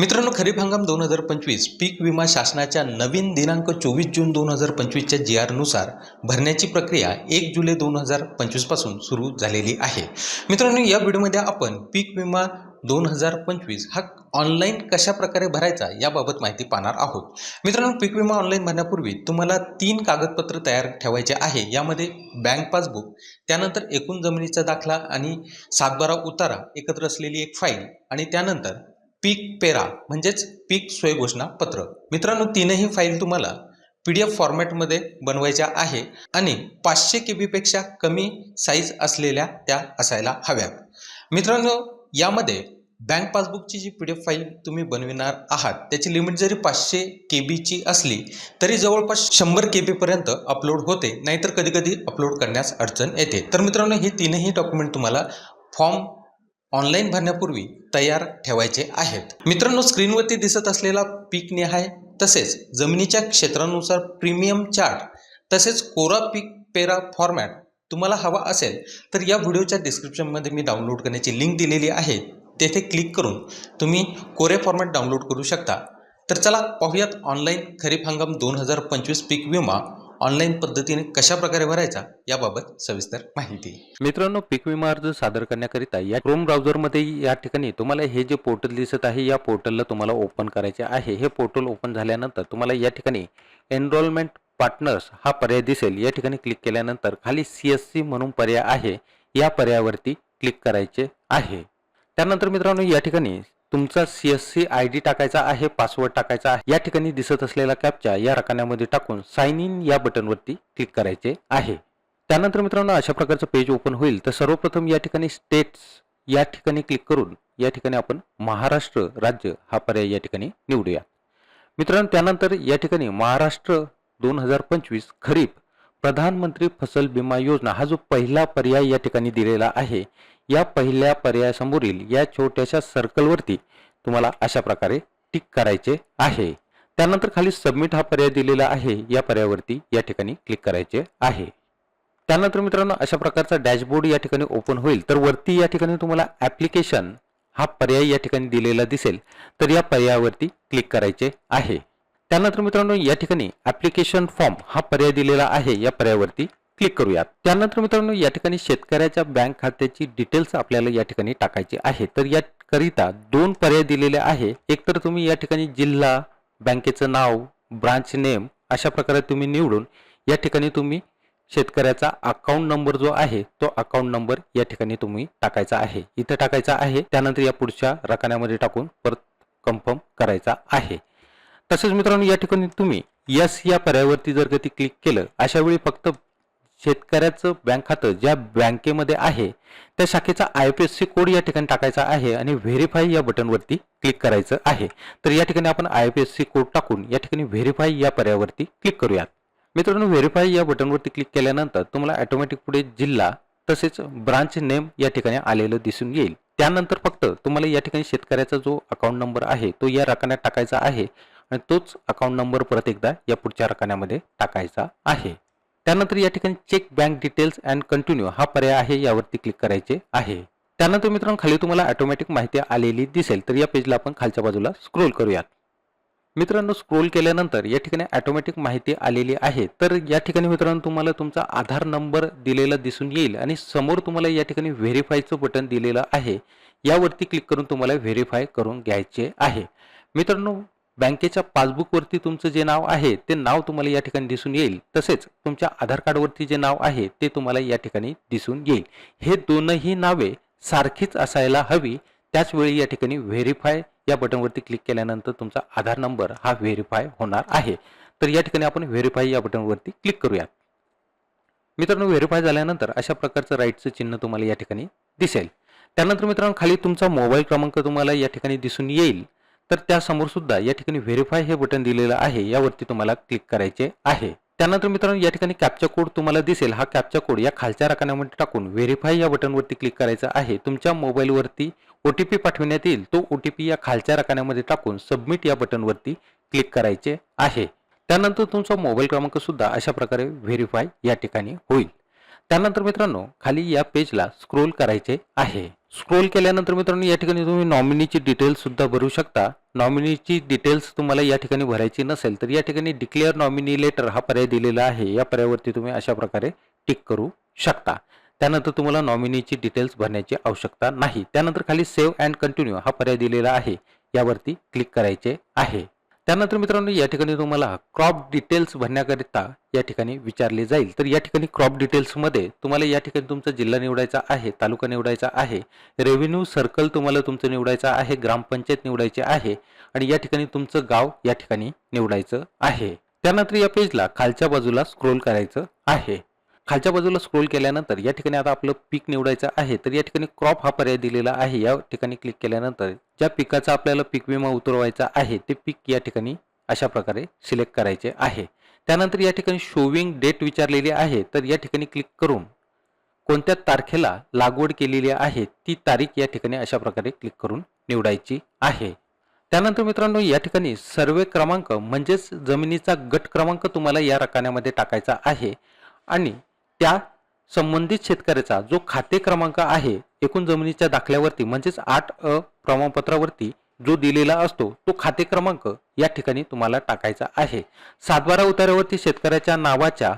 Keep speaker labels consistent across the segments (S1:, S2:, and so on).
S1: मित्रांनो खरीप हंगाम दोन हजार पंचवीस पीक विमा शासनाच्या नवीन दिनांक चोवीस जून दोन हजार पंचवीसच्या जी आरनुसार भरण्याची प्रक्रिया एक जुलै दोन हजार पंचवीसपासून सुरू झालेली आहे. मित्रांनो या व्हिडिओमध्ये आपण पीक विमा दोन हजार पंचवीस हा ऑनलाईन कशा प्रकारे भरायचा याबाबत माहिती पाहणार आहोत. मित्रांनो पीक विमा ऑनलाईन भरण्यापूर्वी तुम्हाला तीन कागदपत्र तयार ठेवायचे आहे. यामध्ये बँक पासबुक त्यानंतर एकूण जमिनीचा दाखला आणि सातबारा उतारा एकत्र असलेली एक फाईल आणि त्यानंतर पीक पेरा म्हणजेच पीक सोय पत्र मित्रांनो तीनही फाईल तुम्हाला पी डी एफ फॉर्मॅटमध्ये बनवायच्या आहे आणि पाचशे के बीपेक्षा कमी साईज असलेल्या त्या असायला हव्यात. मित्रांनो यामध्ये बँक पासबुकची जी पी डी एफ फाईल तुम्ही बनविणार आहात त्याची लिमिट जरी पाचशे के बीची असली तरी जवळपास शंभर के बीपर्यंत अपलोड होते नाहीतर कधीकधी अपलोड करण्यास अडचण येते. तर मित्रांनो हे तीनही डॉक्युमेंट तुम्हाला फॉर्म ऑनलाईन भरण्यापूर्वी तयार ठेवायचे आहेत. मित्रांनो स्क्रीनवरती दिसत असलेला पीक निहाय तसेच जमिनीच्या क्षेत्रानुसार प्रीमियम चार्ट तसेच कोरा पीक पेरा फॉर्मॅट तुम्हाला हवा असेल तर या व्हिडिओच्या डिस्क्रिप्शनमध्ये मी डाउनलोड करण्याची लिंक दिलेली आहे. तेथे क्लिक करून तुम्ही कोरे फॉर्मॅट डाउनलोड करू शकता. तर चला पाहूयात ऑनलाईन खरीप हंगाम दोन हजार पंचवीस पीक विमा ऑनलाईन पद्धतीने कशा प्रकारे भरायचा याबाबत सविस्तर माहिती.
S2: मित्रांनो पीक विमा अर्ज सादर करण्याकरिता या क्रोम ब्राउझरमध्ये या ठिकाणी तुम्हाला हे जे पोर्टल दिसत आहे या पोर्टलला तुम्हाला ओपन करायचे आहे. हे पोर्टल ओपन झाल्यानंतर तुम्हाला या ठिकाणी एनरोलमेंट पार्टनर्स हा पर्याय दिसेल. या ठिकाणी क्लिक केल्यानंतर खाली सी एस सी म्हणून पर्याय आहे. या पर्यायावरती क्लिक करायचे आहे. त्यानंतर मित्रांनो या ठिकाणी तुमचा C S C I D टाकायचा आहे पासवर्ड टाकायचा आहे या ठिकाणी दिसत असलेला कॅपच्या या रकान्यामध्ये टाकून साइन इन या बटनवरती क्लिक करायचे आहे. त्यानंतर मित्रांनो अशा प्रकारचं पेज ओपन होईल. तर सर्वप्रथम या ठिकाणी स्टेट्स या ठिकाणी क्लिक करून या ठिकाणी आपण महाराष्ट्र राज्य हा पर्याय या ठिकाणी निवडूया. मित्रांनो त्यानंतर या ठिकाणी महाराष्ट्र दोन हजार पंचवीस खरीप प्रधानमंत्री फसल विमा योजना हा जो पहिला पर्याय या ठिकाणी दिलेला आहे या पहिल्या पर्यायासमोरील या छोट्याशा सर्कलवरती तुम्हाला अशा प्रकारे टिक करायचे आहे. त्यानंतर खाली सबमिट हा पर्याय दिलेला आहे या पर्यायावरती या ठिकाणी क्लिक करायचे आहे. त्यानंतर मित्रांनो अशा प्रकारचा डॅशबोर्ड या ठिकाणी ओपन होईल तर वरती या ठिकाणी तुम्हाला ॲप्लिकेशन हा पर्याय या ठिकाणी दिलेला दिसेल तर या पर्यायावरती क्लिक करायचे आहे. त्यानंतर मित्रांनो या ठिकाणी ॲप्लिकेशन फॉर्म हा पर्याय दिलेला आहे. या पर्यायावरती क्लिक करूयात. त्यानंतर मित्रांनो या ठिकाणी शेतकऱ्याच्या बँक खात्याची डिटेल्स आपल्याला या ठिकाणी टाकायची आहे. तर याकरिता दोन पर्याय दिलेले आहे. एक तर तुम्ही या ठिकाणी जिल्हा बँकेचं नाव ब्रांच नेम अशा प्रकारे तुम्ही निवडून या ठिकाणी तुम्ही शेतकऱ्याचा अकाउंट नंबर जो आहे तो अकाउंट नंबर या ठिकाणी तुम्ही टाकायचा आहे. इथं टाकायचा आहे. त्यानंतर या पुढच्या रकान्यामध्ये टाकून परत कन्फर्म करायचा आहे. तसेच मित्रांनो या ठिकाणी तुम्ही यस या पर्यायावरती जर कधी क्लिक केलं अशा वेळी फक्त शेतकऱ्याचं बँक खातं ज्या बँकेमध्ये आहे त्या शाखेचा I P S C code या ठिकाणी टाकायचा आहे आणि व्हेरीफाय या बटनवरती क्लिक करायचं आहे. तर या ठिकाणी आपण I P S C code टाकून या ठिकाणी व्हेरीफाय या पर्यायावरती क्लिक करूयात. मित्रांनो व्हेरीफाय या बटनवरती क्लिक केल्यानंतर तुम्हाला ऑटोमॅटिक पुढे जिल्हा तसेच ब्रांच नेम या ठिकाणी आलेलं दिसून येईल. त्यानंतर फक्त तुम्हाला या ठिकाणी शेतकऱ्याचा जो अकाउंट नंबर आहे तो या रकान्यात टाकायचा आहे. आणि तोच अकाउंट नंबर परत एकदा या पुढच्या रकान्यामध्ये टाकायचा आहे. त्यानंतर या ठिकाणी check bank details and continue हा पर्याय आहे यावरती क्लिक करायचे आहे. त्यानंतर मित्रांनो खाली तुम्हाला ऑटोमॅटिक माहिती आलेली दिसेल तर या पेजला आपण खालच्या बाजूला स्क्रोल करूयात. मित्रांनो स्क्रोल केल्यानंतर या ठिकाणी ऑटोमॅटिक माहिती आलेली आहे. तर या ठिकाणी मित्रांनो तुम्हाला तुमचा आधार नंबर दिलेला दिसून येईल आणि समोर तुम्हाला या ठिकाणी व्हेरीफायचं बटन दिलेलं आहे. यावरती क्लिक करून तुम्हाला व्हेरीफाय करून घ्यायचे आहे. मित्रांनो बँकेच्या पासबुकवरती तुमचं जे नाव आहे ते नाव तुम्हाला या ठिकाणी दिसून येईल. तसेच तुमच्या आधार कार्डवरती जे नाव आहे ते तुम्हाला या ठिकाणी दिसून येईल. हे दोनही नावे सारखीच असायला हवी. त्याचवेळी या ठिकाणी व्हेरीफाय या बटनवरती क्लिक केल्यानंतर तुमचा आधार नंबर हा व्हेरीफाय होणार आहे. तर या ठिकाणी आपण व्हेरीफाय या बटनवरती क्लिक करूयात. मित्रांनो व्हेरीफाय झाल्यानंतर अशा प्रकारचं राईटचं चिन्ह तुम्हाला या ठिकाणी दिसेल. त्यानंतर मित्रांनो खाली तुमचा मोबाईल क्रमांक तुम्हाला या ठिकाणी दिसून येईल. तर त्यासमोर सुद्धा या ठिकाणी व्हेरीफाय हे बटन दिलेलं आहे. यावरती तुम्हाला क्लिक करायचे आहे. त्यानंतर मित्रांनो या ठिकाणी कॅप्चा कोड तुम्हाला दिसेल. हा कॅप्चा कोड या खालच्या रकान्यामध्ये टाकून व्हेरीफाय या बटनवरती क्लिक करायचा आहे. तुमच्या मोबाईलवरती ओ टी पी पाठविण्यात येईल. तो ओ टी पी या खालच्या रकान्यामध्ये टाकून सबमिट या बटनवरती क्लिक करायचे आहे. त्यानंतर तुमचा मोबाईल क्रमांक सुद्धा अशा प्रकारे व्हेरीफाय या ठिकाणी होईल. त्यानंतर मित्रांनो खाली या पेजला स्क्रोल करायचे आहे. स्क्रोल केल्यानंतर मित्रांनो या ठिकाणी तुम्ही नॉमिनीची डिटेल्ससुद्धा भरू शकता. नॉमिनीची डिटेल्स तुम्हाला या ठिकाणी भरायची नसेल तर या ठिकाणी डिक्लेअर नॉमिनी लेटर हा पर्याय दिलेला आहे. या पर्यायावरती तुम्ही अशा प्रकारे टिक करू शकता. त्यानंतर तुम्हाला नॉमिनीची डिटेल्स भरण्याची आवश्यकता नाही. त्यानंतर खाली सेव्ह अँड कंटिन्यू हा पर्याय दिलेला आहे. यावरती क्लिक करायचे आहे. त्यानंतर मित्रांनो या ठिकाणी तुम्हाला क्रॉप डिटेल्स भरण्याकरिता या ठिकाणी विचारले जाईल. तर या ठिकाणी क्रॉप डिटेल्समध्ये तुम्हाला या ठिकाणी तुमचा जिल्हा निवडायचा आहे तालुका निवडायचा आहे रेव्हेन्यू सर्कल तुम्हाला तुमचं निवडायचं आहे ग्रामपंचायत निवडायची आहे आणि या ठिकाणी तुमचं गाव या ठिकाणी निवडायचं आहे. त्यानंतर या पेजला खालच्या बाजूला स्क्रोल करायचं आहे. खालच्या बाजूला स्क्रोल केल्यानंतर या ठिकाणी आता आपलं पीक निवडायचं आहे. तर या ठिकाणी क्रॉप हा पर्याय दिलेला आहे. या ठिकाणी क्लिक केल्यानंतर ज्या पिकाचा आपल्याला पीक विमा उतरवायचा आहे ते पीक या ठिकाणी अशा प्रकारे सिलेक्ट करायचे आहे. त्यानंतर या ठिकाणी शोविंग डेट विचारलेली आहे तर या ठिकाणी क्लिक करून कोणत्या तारखेला लागवड केलेली आहे ती तारीख या ठिकाणी अशा प्रकारे क्लिक करून निवडायची आहे. त्यानंतर मित्रांनो या ठिकाणी सर्वे क्रमांक म्हणजेच जमिनीचा गट क्रमांक तुम्हाला या रकान्यामध्ये टाकायचा आहे आणि त्या संबंधित शेतकऱ्याचा जो खाते क्रमांक आहे एकूण जमिनीच्या दाखल्यावरती म्हणजेच आठ अ प्रमाणपत्रावरती जो दिलेला असतो तो खाते क्रमांक या ठिकाणी तुम्हाला टाकायचा आहे. सातबारा उतार्यावरती शेतकऱ्याच्या नावाच्या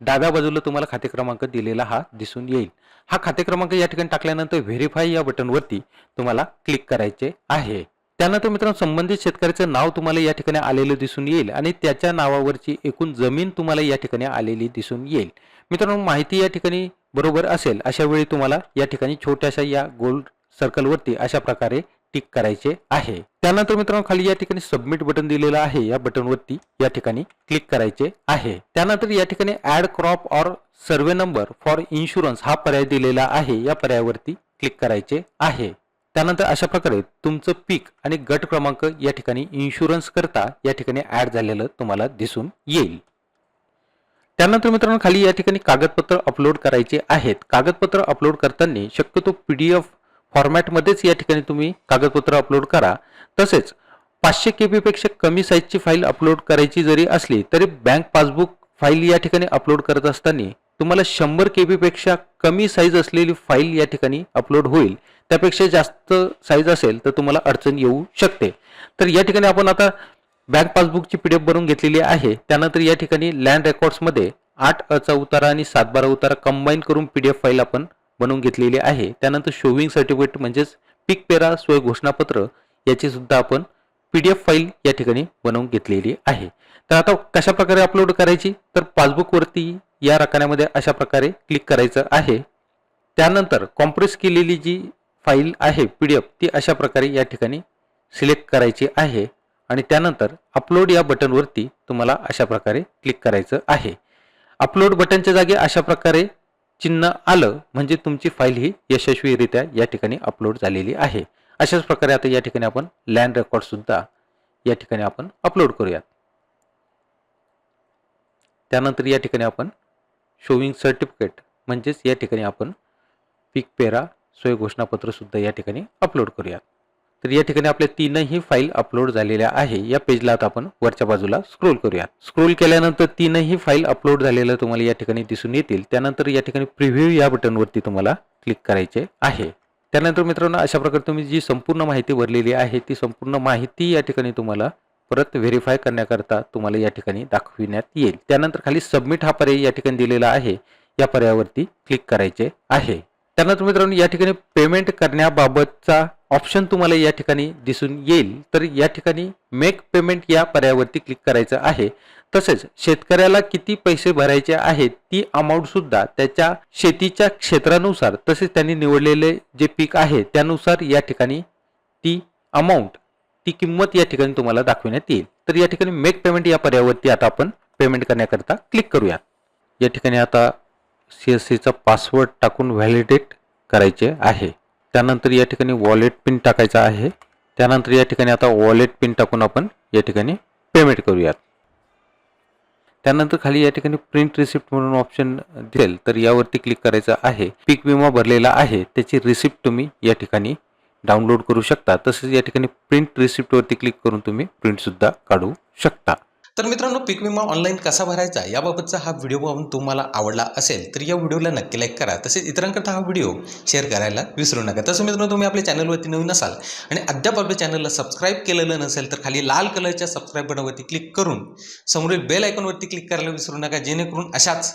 S2: डाव्या बाजूला तुम्हाला खाते क्रमांक दिलेला हा दिसून येईल. हा खाते क्रमांक या ठिकाणी टाकल्यानंतर व्हेरीफाय या बटनवरती तुम्हाला क्लिक करायचे आहे. त्यानंतर मित्रांनो संबंधित शेतकऱ्याचं नाव तुम्हाला या ठिकाणी आलेलं दिसून येईल आणि त्याच्या नावावरची एकूण जमीन तुम्हाला या ठिकाणी आलेली दिसून येईल. मित्रांनो माहिती या ठिकाणी बरोबर असेल अशा वेळी तुम्हाला या ठिकाणी छोट्याशा या गोल्ड सर्कलवरती अशा प्रकारे टिक करायचे आहे. त्यानंतर मित्रांनो खाली या ठिकाणी सबमिट बटन दिलेलं आहे या बटनवरती या ठिकाणी क्लिक करायचे आहे. त्यानंतर या ठिकाणी add crop or survey number for insurance हा पर्याय दिलेला आहे या पर्यायावरती क्लिक करायचे आहे. त्यानंतर अशा प्रकारे तुमचं पीक आणि गट क्रमांक या ठिकाणी इन्शुरन्स करता या ठिकाणी ऍड झालेलं तुम्हाला दिसून येईल. त्यानंतर मित्रांनो खाली या ठिकाणी कागदपत्र अपलोड करायचे आहेत. कागदपत्र अपलोड करताना शक्यतो पी डी एफ फॉर्मॅटमध्येच या ठिकाणी तुम्ही कागदपत्र अपलोड करा. तसेच पाचशे के पेक्षा कमी साईजची फाईल अपलोड करायची जरी असली तरी बँक पासबुक फाईल या ठिकाणी अपलोड करत असताना तुम्हाला शंभर के पेक्षा कमी साईज असलेली फाईल या ठिकाणी अपलोड होईल. त्यापेक्षा जास्त साईज असेल तर तुम्हाला अडचण येऊ शकते. तर या ठिकाणी आपण आता बँक पासबुकची पीडीएफ बनवून घेतलेली आहे. त्यानंतर या ठिकाणी लँड रेकॉर्ड्समध्ये आठ अचा उतारा आणि सात बारा उतारा कंबाईन करून पी डी एफ फाईल आपण बनवून घेतलेली आहे. त्यानंतर शोविंग सर्टिफिकेट म्हणजेच पीक पेरा स्वय घोषणापत्र याची सुद्धा आपण एफ फाईल या ठिकाणी बनवून घेतलेली आहे. तर आता कशा प्रकारे अपलोड करायची? तर पासबुकवरती या रकान्यामध्ये अशा प्रकारे क्लिक करायचं आहे. त्यानंतर कॉम्प्रेस केलेली जी फाईल आहे पीडीएफ ती अशा प्रकारे या ठिकाणी सिलेक्ट करायची आहे. आणि त्यानंतर अपलोड या बटनवरती तुम्हाला अशा प्रकारे क्लिक करायचं आहे. अपलोड बटनच्या जागी अशा प्रकारे चिन्ह आलं म्हणजे तुमची फाईल ही यशस्वीरित्या या ठिकाणी अपलोड झालेली आहे. अशाच प्रकारे आता या ठिकाणी आपण लँड रेकॉर्ड सुद्धा या ठिकाणी आपण अपलोड करूयात. त्यानंतर या ठिकाणी आपण शोविंग सर्टिफिकेट म्हणजेच या ठिकाणी आपण पीक पेरा सोय घोषणापत्रसुद्धा या ठिकाणी अपलोड करूया तर या ठिकाणी आपल्या तीनही फाईल अपलोड झालेल्या आहे. या पेजला आता आपण वरच्या बाजूला स्क्रोल करूया स्क्रोल केल्यानंतर तीनही फाईल अपलोड झालेल्या तुम्हाला या ठिकाणी दिसून येतील. त्यानंतर या ठिकाणी प्रिव्ह्यू या बटनवरती तुम्हाला क्लिक करायचे आहे. त्यानंतर मित्रांनो अशा प्रकारे तुम्ही जी संपूर्ण माहिती भरलेली आहे ती संपूर्ण माहिती या ठिकाणी तुम्हाला परत व्हेरीफाय करण्याकरता तुम्हाला या ठिकाणी दाखविण्यात येईल. त्यानंतर खाली सबमिट हा पर्याय या ठिकाणी दिलेला आहे. या पर्यायावरती क्लिक करायचे आहे. त्यानंतर मित्रांनो या ठिकाणी पेमेंट करण्याबाबतचा ऑप्शन तुम्हाला या ठिकाणी दिसून येईल. तर या ठिकाणी मेक पेमेंट या पर्यायावरती क्लिक करायचं आहे. तसेच शेतकऱ्याला किती पैसे भरायचे आहेत ती अमाऊंट सुद्धा त्याच्या शेतीच्या क्षेत्रानुसार तसेच त्यांनी निवडलेले जे पीक आहे त्यानुसार या ठिकाणी ती अमाऊंट ती किंमत या ठिकाणी तुम्हाला दाखवण्यात येईल. तर या ठिकाणी मेक पेमेंट या पर्यायावरती आता आपण पेमेंट करण्याकरता क्लिक करूया. या ठिकाणी आता सी एस सीचा पासवर्ड टाकून व्हॅलिडेट करायचे आहे. त्यानंतर या ठिकाणी वॉलेट पिन टाकायचा आहे. त्यानंतर या ठिकाणी आता वॉलेट पिन टाकून आपण या ठिकाणी पेमेंट करूयात. त्यानंतर खाली या ठिकाणी प्रिंट रिसिप्ट म्हणून ऑप्शन दिसेल. तर यावरती क्लिक करायचं आहे. पीक विमा भरलेला आहे. त्याची रिसिप्ट तुम्ही या ठिकाणी डाउनलोड करू शकता. तसेच या ठिकाणी प्रिंट रिसिप्टवरती क्लिक करून तुम्ही प्रिंटसुद्धा काढू शकता.
S1: तर मित्रांनो पीक विमा ऑनलाईन कसा भरायचा याबाबतचा हा व्हिडिओ पाहून तुम्हाला आवडला असेल तर या व्हिडिओला नक्की लाईक करा. तसेच इतरांकरता हा व्हिडिओ शेअर करायला विसरू नका. तसं मित्रांनो तुम्ही आपल्या चॅनलवरती नवीन असाल आणि अद्याप आपल्या चॅनलला सबस्क्राईब केलेलं नसेल तर खाली लाल कलरच्या सबस्क्राईब बटनवरती क्लिक करून समोरील बेल आयकॉनवरती क्लिक करायला विसरू नका. जेणेकरून अशाच